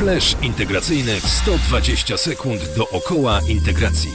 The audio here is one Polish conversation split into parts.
Flash integracyjny w 120 sekund dookoła integracji.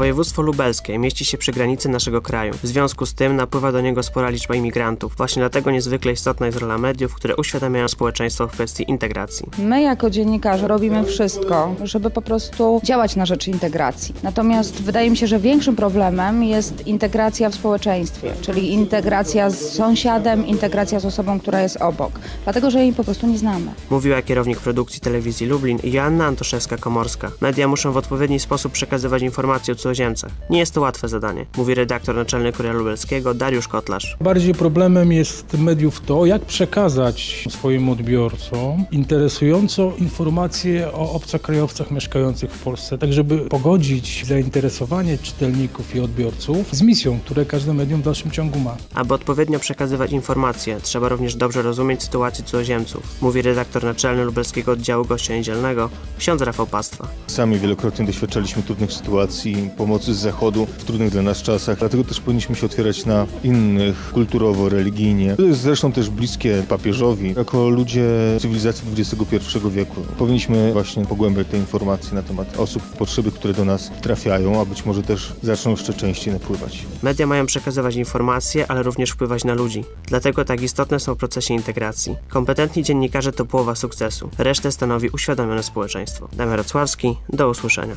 Województwo lubelskie mieści się przy granicy naszego kraju. W związku z tym napływa do niego spora liczba imigrantów. Właśnie dlatego niezwykle istotna jest rola mediów, które uświadamiają społeczeństwo w kwestii integracji. My jako dziennikarze robimy wszystko, żeby po prostu działać na rzecz integracji. Natomiast wydaje mi się, że większym problemem jest integracja w społeczeństwie, czyli integracja z sąsiadem, integracja z osobą, która jest obok, dlatego że jej po prostu nie znamy. Mówiła kierownik produkcji telewizji Lublin Joanna Antoszewska-Komorska. Media muszą w odpowiedni sposób przekazywać informacje o cudzoziemcach. Nie jest to łatwe zadanie, mówi redaktor naczelny Kuria Lubelskiego Dariusz Kotlarz. Bardziej problemem jest mediów to, jak przekazać swoim odbiorcom interesującą informację o obcokrajowcach mieszkających w Polsce, tak żeby pogodzić zainteresowanie czytelników i odbiorców z misją, które każde medium w dalszym ciągu ma. Aby odpowiednio przekazywać informacje, trzeba również dobrze rozumieć sytuację cudzoziemców, mówi redaktor naczelny lubelskiego oddziału gościa niedzielnego ksiądz Rafał Pastwa. Sami wielokrotnie doświadczaliśmy trudnych sytuacji, pomocy z zachodu w trudnych dla nas czasach, dlatego też powinniśmy się otwierać na innych kulturowo, religijnie. To jest zresztą też bliskie papieżowi. Jako ludzie cywilizacji XXI wieku powinniśmy właśnie pogłębiać te informacje na temat osób, potrzeby, które do nas trafiają, a być może też zaczną jeszcze częściej napływać. Media mają przekazywać informacje, ale również wpływać na ludzi. Dlatego tak istotne są w procesie integracji. Kompetentni dziennikarze to połowa sukcesu. Resztę stanowi uświadomione społeczeństwo. Damian Racławski, do usłyszenia.